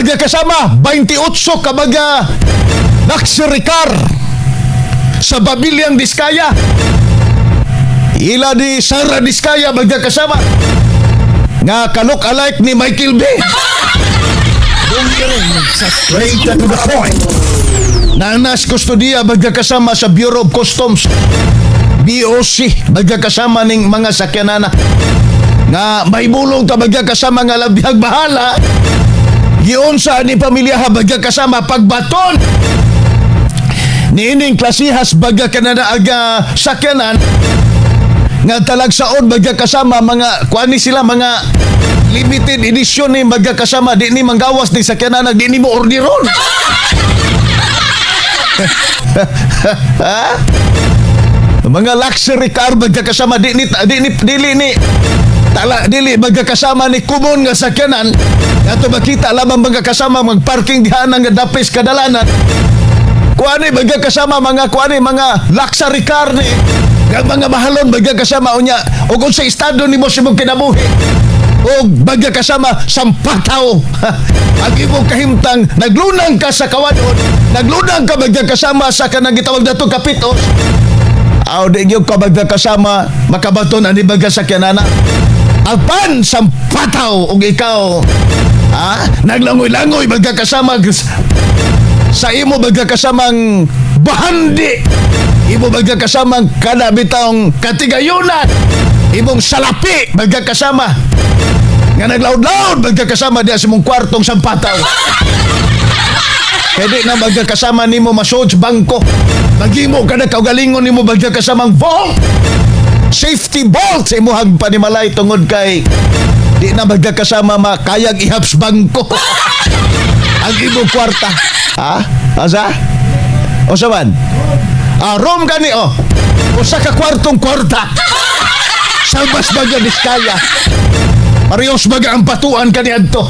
magkakasama 28 ka baga luxury car sa Babiliang Diskaya. Ila ni Sara Diskaya magkakasama nga kalok alike ni Michael Bay. Straight to the point. Nanas Custodia magkakasama sa Bureau of Customs. BOC magkakasama ning mga sakyanana. Nga may bulong ta magkakasama nga labihag bahala. Giyon sa ni pamilya ha magkakasama pagbaton. Niining klasihas baga kanana aga sakyanan nga talagsaon magkakasama mga kuani sila mga limited edition ni magkakasama di ni manggawas ni sakyanan di ni mo orderon. Mga luxury car magkakasama di ni di ni dili ni tala dili magkakasama ni kumon nga sakyanan. Ato makita lamang magkakasama magparking diha nga dapis kadalanan. Kuani magkakasama mga kuani mga luxury car ni. Nga mga mahalon magkakasama unya ug kung sa estado nimo si mong kinabuhi. O magkakasama sampataw ang imong kahimtang naglunang ka sa kawadon naglunang ka magkakasama sa kanang gitawag nato kapitos. Aw di gyud ka magkakasama makabaton ani baga sa apan sampataw ug ikaw ha? Naglangoy-langoy magkakasama sa imo magkakasamang bahandi. Imo magkakasamang kada bitawng katigayunan. Imong salapi magkakasama. Nga naglaud-laud magkakasama diya sa imong kwartong sampataw Pwede na magkakasama nimo masod sa bangko. Magimo ka na kaugalingon nimo magkakasamang vault. Safety vault sa imuhang panimalay tungod kay di na magkakasama makayag ihaps bangko. Ang imong kwarta. Ha? Asa? O saman? Ah, room gani oh. Usa ka kwartong kwarta. Sa mas baga diskaya. Parehos baga ang patuan kani adto.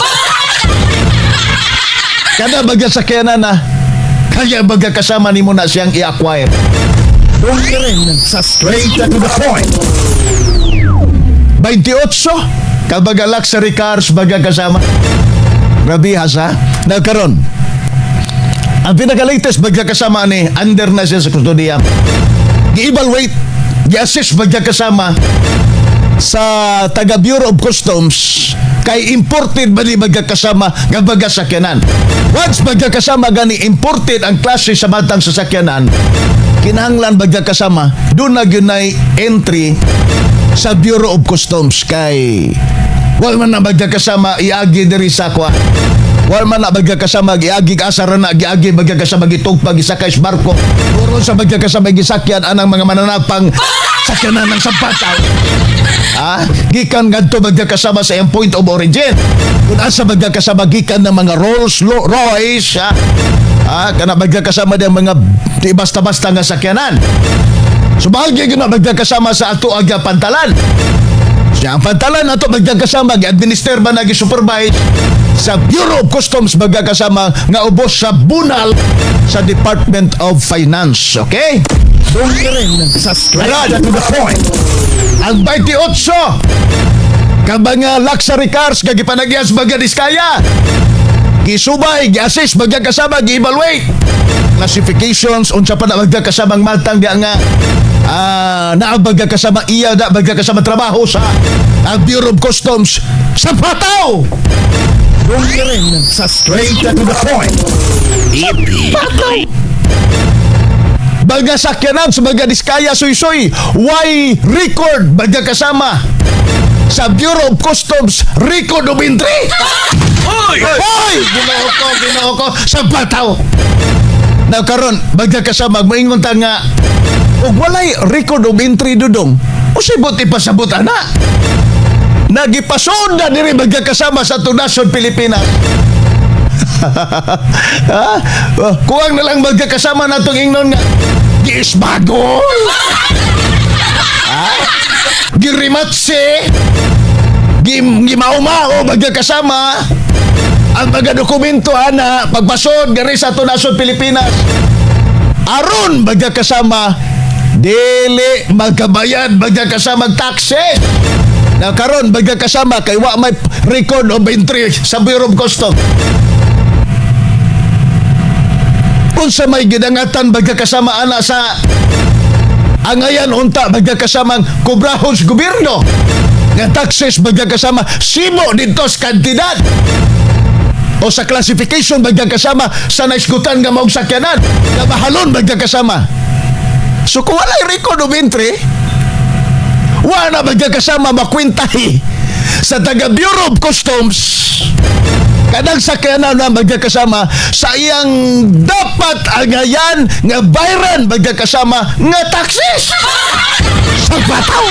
Kada baga sakyanan na kaya baga kasama nimo na siyang i-acquire. Sa straight to the point. 28 kabaga luxury cars baga kasama. Grabe hasa. Nagkaroon. Ang pinaka-latest baga kasama ni under na siya sa kustodiya. Gi-evaluate, gi-assess baga kasama sa taga Bureau of Customs kay imported ba ni magkakasama nga baga sakyanan. Once magkakasama gani imported ang klase sa matang sasakyanan, kinahanglan magkakasama, doon na yun ay entry sa Bureau of Customs kay wal man na magkakasama iagi diri sa kwa. Wal man na magkakasama giagi kasara na giagi magkakasama gitugpag gisakay sa barko. Puro sa magkakasama gisakyan anang mga mananapang sakyanan ng sampataw ha gikan ngadto magkakasama sa point of origin kung asa magkakasama gikan ng mga Rolls Royce ha ha kana magkakasama ng mga di basta-basta nga sakyanan Subahagi yun na magkakasama sa ato aga pantalan. Siya ang pantalan na ito magkakasama, gi-administer ba na supervise sa Bureau of Customs magkakasama nga ubos sa bunal sa Department of Finance. Okay? Sa straight to the point. Ang 28 kabanga luxury cars nga gipanagyas baga diskaya. Gisubay, gi-assist baga kasama, gi-evaluate. Classifications unsa pa na baga kasamang matang diya nga ah naa baga kasama iya na baga kasama trabaho sa ang Bureau of Customs sa Pataw. Sa straight to the point. Baga sakyanan sa baga diskaya suy-suy. Why record baga kasama sa Bureau of Customs record of entry. Hoy! Hoy! Ginoo ko, ginoo ko, sa pataw. Now karon, baga kasama, moingon ta nga, ug walay record of entry dudong, usay buti pasabot ana. Nagipasod na diri baga kasama sa Tunasyon Pilipinas. Ha? Oh, kuwang na lang magkakasama na itong ingnon nga. Gisbagol! ha? Girimatse! Gim, gimaumao magkakasama. Ang mga dokumento ana, pagpasod, gari sa Tunasyon Pilipinas. Aron magkakasama, dili magkabayad, magkakasama taxes. Na karon magkakasama kay wa may record of entry sa Bureau of Customs. Unsa may gidangatan magkakasama ana sa angayan unta magkakasamang kubrahon sa gobyerno. Nga taxes magkakasama simo dito sa kantidad. O sa classification magkakasama sa naisgutan nga maong sakyanan. Nga mahalon magkakasama so kung wala record of entry wala magkakasama makwintahi sa taga Bureau of Customs kadang sakyanan na magkakasama sa iyang dapat angayan nga bayran magkakasama nga taxes sa bataw.